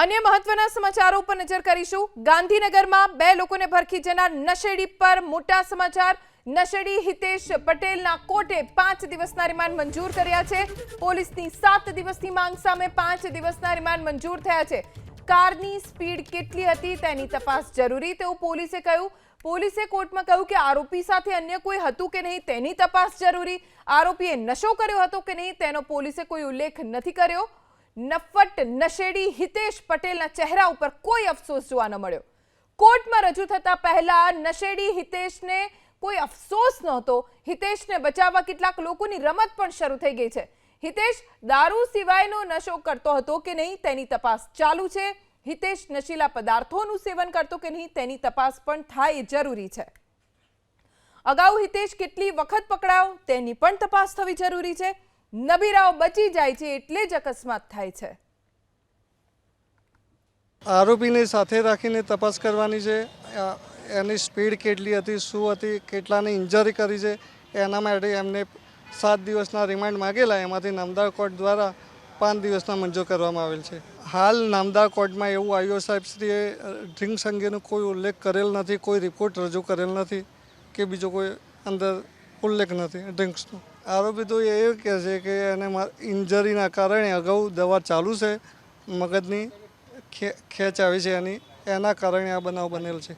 અન્ય મહત્વના સમાચારો પર નજર કરીશું. ગાંધીનગરમાં બે લોકોને ભરખી જનાર નશેડી પર મોટા સમાચાર. નશેડી હિતેશ પટેલના કોર્ટે પાંચ દિવસના રિમાન્ડ મંજૂર કર્યા છે. પોલીસની સાત દિવસની માંગ સામે પાંચ દિવસના રિમાન્ડ મંજૂર થયા છે. કારની સ્પીડ કેટલી હતી તેની તપાસ જરૂરી, તેવું પોલીસે કહ્યું. પોલીસે કોર્ટમાં કહ્યું કે આરોપી સાથે અન્ય કોઈ હતું કે નહીં તેની તપાસ જરૂરી. આરોપીએ નશો કર્યો હતો કે નહીં તેનો પોલીસે કોઈ ઉલ્લેખ નથી કર્યો. નફ્ફટ નશેડી હિતેશ પટેલના ચહેરા ઉપર કોઈ અફસોસ જોવા ન મળ્યો. કોર્ટમાં રજૂ થતા પહેલા નશેડી હિતેશને કોઈ અફસોસ નહોતો. હિતેશને બચાવવા કેટલાક લોકોની રમત પણ શરૂ થઈ ગઈ છે. હિતેશ દારૂ સિવાયનો નશો કરતો હતો કે નહીં તેની તપાસ ચાલુ છે. હિતેશ નશીલા પદાર્થોનું સેવન કરતો કે નહીં તેની તપાસ પણ થાય એ જરૂરી છે. અગાઉ હિતેશ કેટલી વખત પકડાયો તેની પણ તપાસ થવી જરૂરી છે. નબીરાઓ બચી જાય છે એટલે જ અકસ્માત થાય છે. આરોપીને સાથે રાખીને તપાસ કરવાની છે. એની સ્પીડ કેટલી હતી, શું હતી, કેટલાને ઇન્જરી કરી છે, એના માટે એમને સાત દિવસના રિમાન્ડ માગેલા. એમાંથી નામદાર કોર્ટ દ્વારા પાંચ દિવસના મંજૂર કરવામાં આવેલ છે. હાલ નામદાર કોર્ટમાં એવું આઈઓ સાહેબશ્રીએ ડ્રિંક્સ અંગેનો કોઈ ઉલ્લેખ કરેલ નથી, કોઈ રિપોર્ટ રજૂ કરેલ નથી કે બીજો કોઈ અંદર ઉલ્લેખ નથી ડ્રિંક્સનો આરોપી તો એ કહે છે કે એને ઇન્જરીના કારણે અગાઉ દવા ચાલુ છે, મગજની ખેંચ આવી છે એની, એના કારણે આ બનાવ બનેલ છે.